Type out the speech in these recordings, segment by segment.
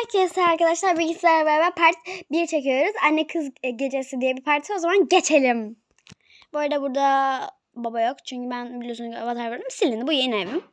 Herkese arkadaşlar bilgisayarla beraber part 1 çekiyoruz. Anne kız gecesi diye bir parti o zaman geçelim. Bu arada burada baba yok. Çünkü ben biliyorsunuz avatar verdim. Silindi. Bu yeni evim.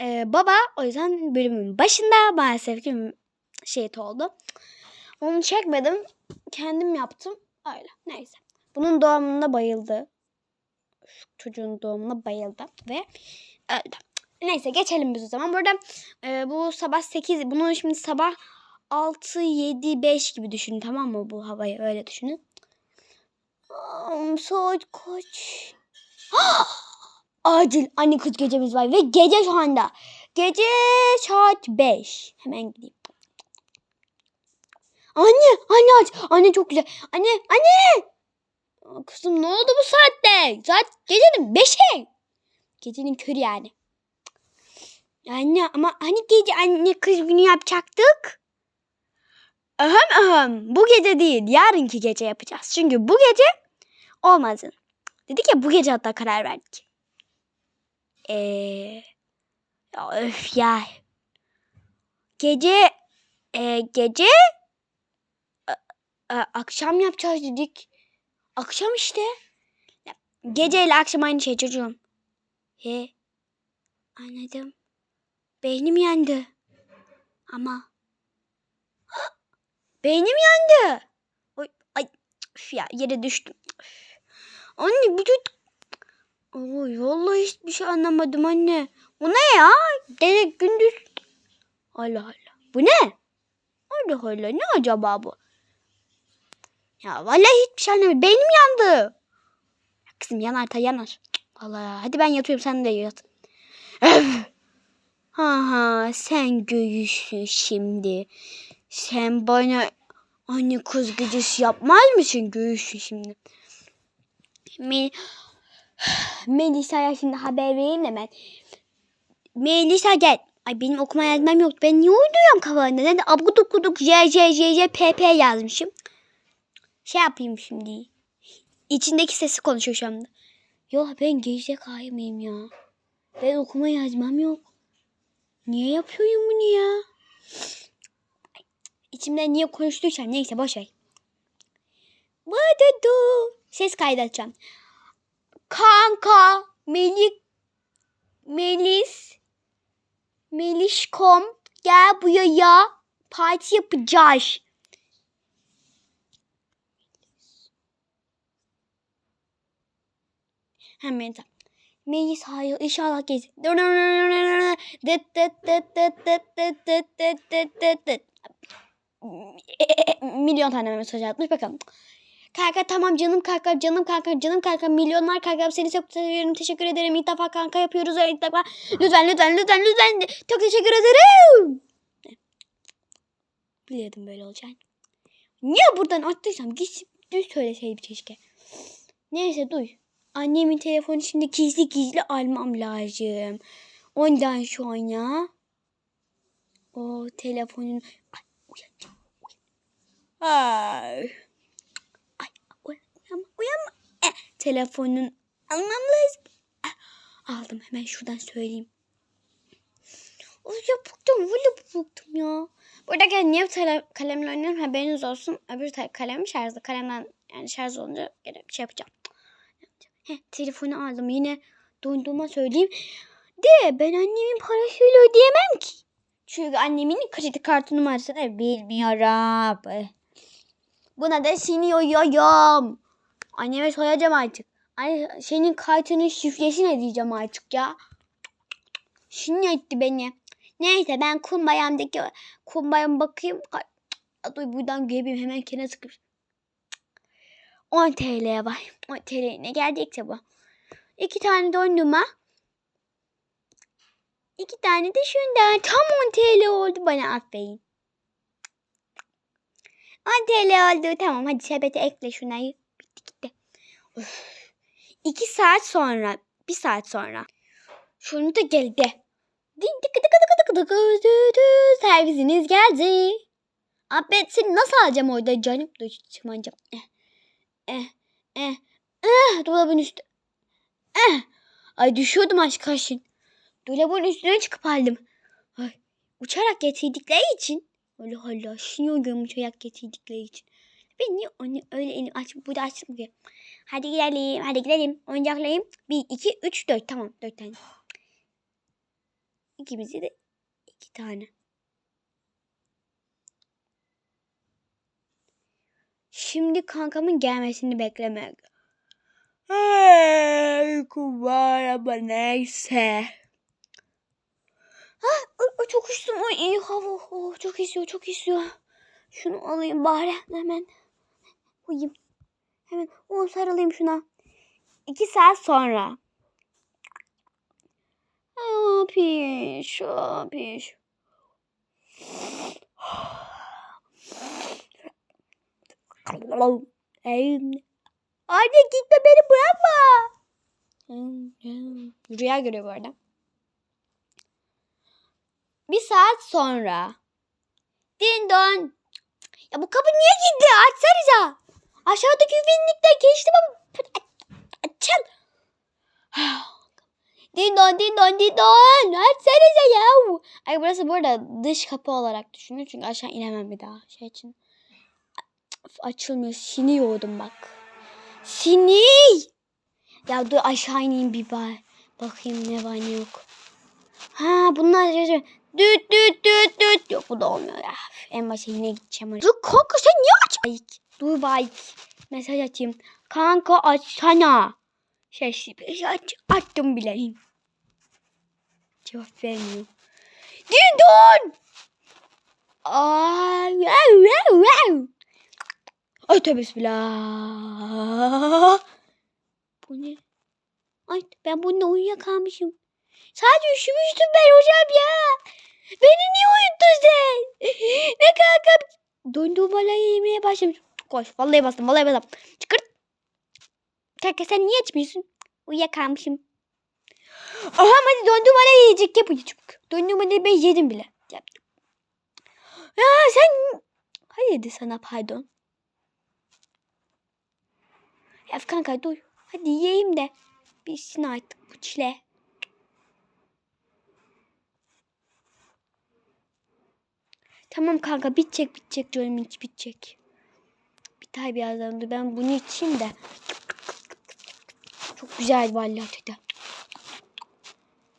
Ee, baba o yüzden bölümün başında maalesef ki şehit oldu. Onu çekmedim. Kendim yaptım. Öyle. Neyse. Bunun doğumunda bayıldı. Şu çocuğun doğumuna bayıldı. Ve öldü. Neyse geçelim biz o zaman. Burada e, bu sabah 8, bunu şimdi sabah 6, 7, 5 gibi düşünün tamam mı bu havayı öyle düşünün. Saat kaç? Acil anne kız gecemiz var ve gece şu anda. Gece saat 5. Hemen gideyim. Anne, anne aç. Anne çok güzel. Anne, anne. Kızım ne oldu bu saatte? Saat gecenin 5'e. Gecenin körü yani. Anne ama hani gece anne kız günü yapacaktık? Ahem ahem bu gece değil yarınki gece yapacağız. Çünkü bu gece olmasın. Dedik ya bu gece hatta karar verdik. Eee ya öf ya. Gece e, gece a- a- akşam yapacağız dedik. Akşam işte. Gece ile akşam aynı şey çocuğum. He. Anladım. Beynim yandı. Ama beynim yandı. Oy, ay, üf ya yere düştüm. Anne bir tut. Oy vallahi hiçbir şey anlamadım anne. Bu ne ya? Dede gündüz. Allah Allah. Bu ne? Allah Allah ne acaba bu? Ya vallahi hiçbir şey anlamadım. Beynim yandı. Ya kızım yanar ta yanar. Allah hadi ben yatıyorum sen de yat. Öf. Ha ha sen göğüsün şimdi. Sen bana anne kız gecesi yapmaz mısın göğüsün şimdi? Mel Melisa'ya şimdi haber vereyim de ben. Melisa gel. Ay benim okuma yazmam yok. Ben niye uyduruyorum kafamda? Ben de abguduk guduk j j j j p p yazmışım. Şey yapayım şimdi. İçindeki sesi konuşuyor şu anda. Yok ben gerizekalı mıyım ya? Ben okuma yazmam yok. Niye yapıyorum bunu ya? İçimden niye konuştuysam neyse boş ver. Vadudu. Ses kaydedeceğim. Kanka, Melik, Melis, Melişkom gel buraya. Parti yapacağız. Hemen tamam. Melis hayır inşallah gez. Milyon tane mesaj atmış bakalım. Kanka tamam canım kanka canım kanka canım kanka milyonlar kanka seni çok seviyorum teşekkür ederim ilk defa kanka yapıyoruz ilk defa lütfen lütfen lütfen lütfen çok teşekkür ederim. Biliyordum böyle olacağını. Niye buradan attıysam git düz söyleseydim keşke. Neyse duy. Annemin telefonu şimdi gizli gizli almam lazım. Ondan sonra o telefonun ay uyanacağım. Ay. Ay uyanma uyanma. Eh, telefonun almam. Eh, aldım hemen şuradan söyleyeyim. Of ya bıktım valla bıktım ya. Burada gel niye tele, kalemle oynuyorum haberiniz olsun. Öbür kalem şarjlı. Kalemden yani şarj olunca gene bir şey yapacağım. Heh, telefonu aldım yine dondurma söyleyeyim. De ben annemin parasıyla ödeyemem ki. Çünkü annemin kredi kartı numarasını bilmiyorum. Buna da siniyorum. Anneme soyacağım artık. Anne senin kartının şifresini ne diyeceğim artık ya. Şimdi etti beni. Neyse ben kumbayamdaki kumbayama bakayım. Ay, Dur buradan göbeyim hemen kenara sıkış. 10 TL'ye var. 10 TL ne gelecekse bu. İki tane dondurma. İki tane de şundan. Tam 10 TL oldu bana aferin. 10 TL oldu. Tamam hadi sepete ekle şunayı. Bitti gitti. Üf. İki saat sonra. Bir saat sonra. Şunu da geldi. Servisiniz geldi. Abi seni nasıl alacağım orada canım? Dur çıkmayacağım. Eh. Eh. Eh. Eh. Dolabın üstü. Eh. Ay düşüyordum aşk kaşın. Dolabın üstüne çıkıp aldım. Ay. Uçarak getirdikleri için Allah Allah. Şiniyorum çayak getirdikleri için. Ben niye onu öyle elini aç, burada açtım ki. Hadi gidelim, hadi gidelim. Oyuncaklayayım. 1, 2, 3, 4. Tamam 4 tane. İkimizi de 2 tane. Şimdi kankamın gelmesini beklemek. Uykum var ama neyse. Çok üşüdüm. Ay, iyi hava. Oh, çok esiyor, çok esiyor. Şunu alayım bari hemen. Uyuyayım. Hemen o sarılayım şuna. İki saat sonra. Piş, aa, piş. Ey, Anne gitme beni bırakma. Rüya görüyor bu arada. Bir saat sonra. Din don. Ya bu kapı niye gitti? Açsanıza. Aşağıdaki güvenlikten geçtim ama. Açıl. Din don din don din don. Açsanıza ya. Ay burası bu arada dış kapı olarak düşünün. Çünkü aşağı inemem bir daha. Şey için. Açılmıyor. Sini yoğurdum bak. Sini. Ya dur aşağı ineyim bir bak. Bakayım ne var ne yok. Ha bunlar düt düt düt düt. Yok bu da olmuyor ya. En başa yine gideceğim. Dur kanka sen niye aç? Ay, dur bak. Mesaj atayım. Kanka açsana. Sesli bir aç. Attım bile. Cevap vermiyor. Dindon. Ay, wow, wow, wow. Ay tövbe bismillah. Bu ne? Ay ben bununla uyuyakalmışım. Sadece üşümüştüm ben hocam ya. Beni niye uyuttun sen? ne kanka? Dondurmaları yemeye başlamış. Koş vallahi bastım vallahi bastım. Çıkırt. Kanka sen niye açmıyorsun? Uyuyakalmışım. Aha hadi dondurmaları yiyecek yapın çabuk. Dondurmaları ben yedim bile. Yaptım. Ya sen... Hayırdır sana pardon. Ya kanka dur. Hadi yiyeyim de. Bitsin artık bu çile. Tamam kanka bitecek bitecek canım hiç bitecek. Biter birazdan dur ben bunu içeyim de. Çok güzel vallahi tadı.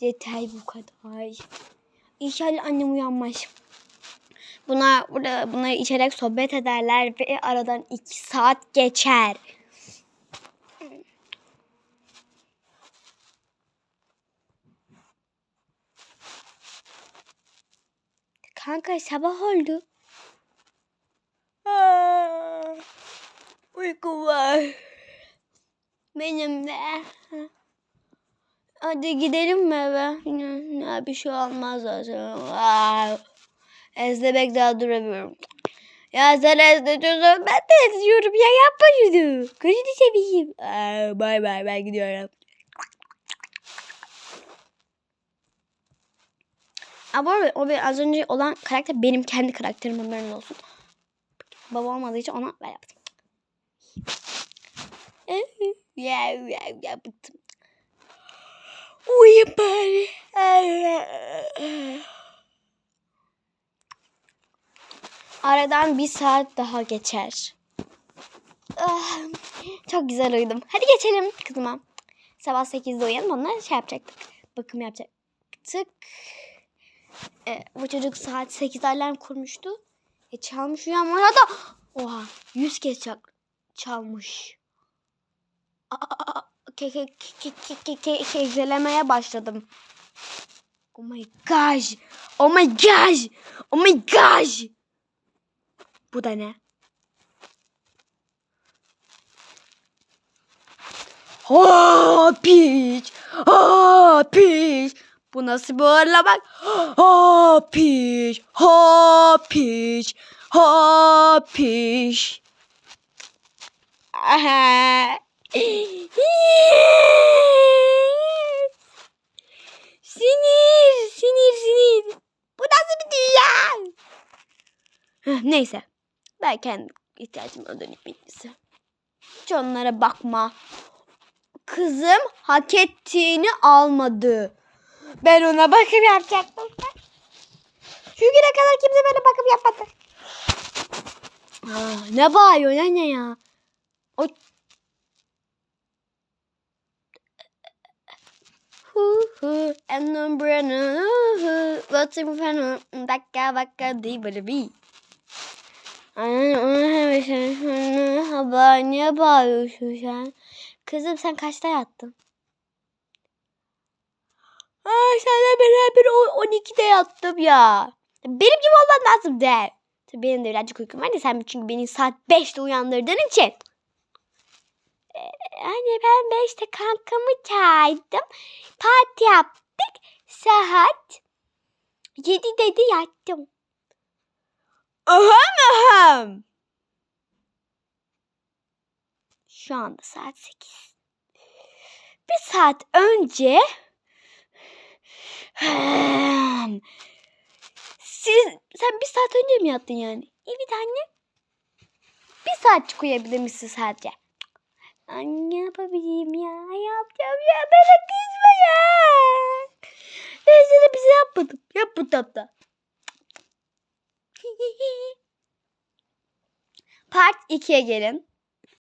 Yeter bu kadar. İnşallah annem uyanmaz. Buna burada bunları içerek sohbet ederler ve aradan iki saat geçer. Kanka sabah oldu. Aa, uyku var. Benim de. Hadi gidelim mi eve? Ne bir şey olmaz zaten. Aa, Ezlemek daha duramıyorum. Ya sen ezletiyorsun ben de ezliyorum ya yapma şunu. Gözünü seveyim. Bay bay ben gidiyorum. Ama bu o bir az önce olan karakter benim kendi karakterim haberin olsun. Baba olmadığı için ona ben yaptım. Ya ya ya bıktım. Uyuyayım bari. Aradan bir saat daha geçer. Ah, Çok güzel uyudum. Hadi geçelim kızıma. Sabah 8'de uyanıp onunla şey yapacaktık. Bakım yapacaktık. E, bu çocuk saat 8 alarm kurmuştu. E, çalmış uyanmadı da. Oha 100 kez çal çalmış. Kekelemeye başladım. Oh my gosh. Oh my gosh. Oh my gosh. Bu da ne? Ha piç. Ha piç. Bu nasıl bir. Ha piç. Ha piç. Aha. Sinir, sinir, sinir. Bu nasıl bir dünya? Neyse. Ben kendi ihtiyacıma dönüp bilgisi. Hiç onlara bakma. Kızım hak ettiğini almadı. Ben ona bakım yapacaktım. Şu güne kadar kimse böyle bakım yapmadı. Aa, ne bağırıyor anne ya? O... Hu hu en umbrella hu front of bakka bakka di böyle bir. Haba niye bağırıyorsun sen? Kızım sen kaçta yattın? Ay senle beraber o 12'de yattım ya. Benim gibi olman lazım de. Tabii benim de birazcık uykum var da sen çünkü beni saat 5'te uyandırdığın için. Ee, anne ben 5'te kankamı çağırdım. Parti yaptık. Saat 7'de de yattım. Ahem ahem. Şu anda saat 8. Bir saat önce Hem. Siz, sen bir saat önce mi yattın yani? Evet anne. Bir saat uyuyabilir misin sadece? Anne yapabileyim ya. Yapacağım ya. Bana kızma ya. Ben sana bir şey yapmadım. Yap bu tatlı. Part 2'ye gelin.